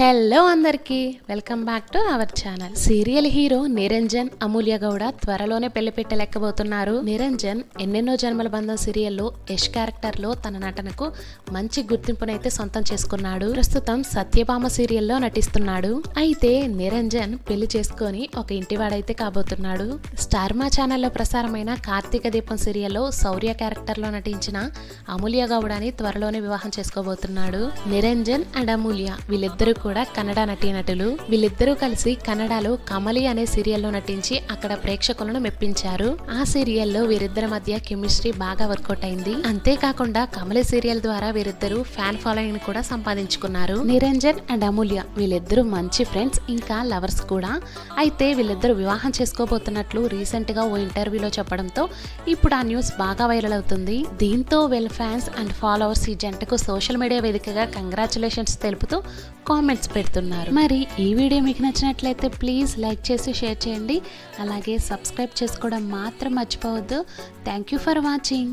Hello అందరికీ welcome back to our channel. Serial hero Niranjan Amulya Gowda త్వరలోనే పెళ్ళి పెట్టలేకపోతున్నారు. నిరంజన్ ఎన్నెన్నో జన్మల బంధం సీరియల్లో యష్ క్యారెక్టర్లో తన నటనకు మంచి గుర్తింపునైతే సొంతం చేసుకున్నాడు. ప్రస్తుతం సత్యభామ సీరియల్లో నటిస్తున్నాడు. అయితే నిరంజన్ పెళ్ళి చేసుకొని ఒక ఇంటివాడైతే కాబోతున్నాడు. స్టార్మా ఛానల్లో ప్రసారమైన కార్తీక దీపం సీరియల్లో శౌర్య క్యారెక్టర్లో నటించిన అమూల్య గౌడని త్వరలోనే వివాహం చేసుకోబోతున్నాడు. నిరంజన్ అండ్ అమూల్య వీళ్ళిద్దరూ కూడా కన్నడ నటీనటులు. వీళ్ళిద్దరూ కలిసి కన్నడలో కమలి అనే సీరియల్లో నటించి అక్కడ ప్రేక్షకులను మెప్పించారు. ఆ సీరియల్లో వీరిద్దరి మధ్య కెమిస్ట్రీ బాగా వర్కౌట్ అయింది. అంతేకాకుండా కమలి సీరియల్ ద్వారా వీరిద్దరూ ఫ్యాన్ ఫాలోయింగ్ కూడా సంపాదించుకున్నారు. నిరంజన్ అండ్ అమూల్య వీళ్ళిద్దరూ మంచి ఫ్రెండ్స్ ఇంకా లవర్స్ కూడా. అయితే వీళ్ళిద్దరూ వివాహం చేసుకోబోతున్నట్లు రీసెంట్గా ఓ ఇంటర్వ్యూలో చెప్పడంతో ఇప్పుడు ఆ న్యూస్ బాగా వైరల్ అవుతుంది. దీంతో వెల్ ఫ్యాన్స్ అండ్ ఫాలోవర్స్ ఈ జంటకు సోషల్ మీడియా వేదికగా కంగ్రాచులేషన్స్ తెలుపుతూ కామెంట్స్ పెడుతున్నారు. మరి ఈ వీడియో మీకు నచ్చినట్లయితే ప్లీజ్ లైక్ చేసి షేర్ చేయండి. అలాగే సబ్స్క్రైబ్ చేసుకోవడం మాత్రం మర్చిపోవద్దు. Thank you for watching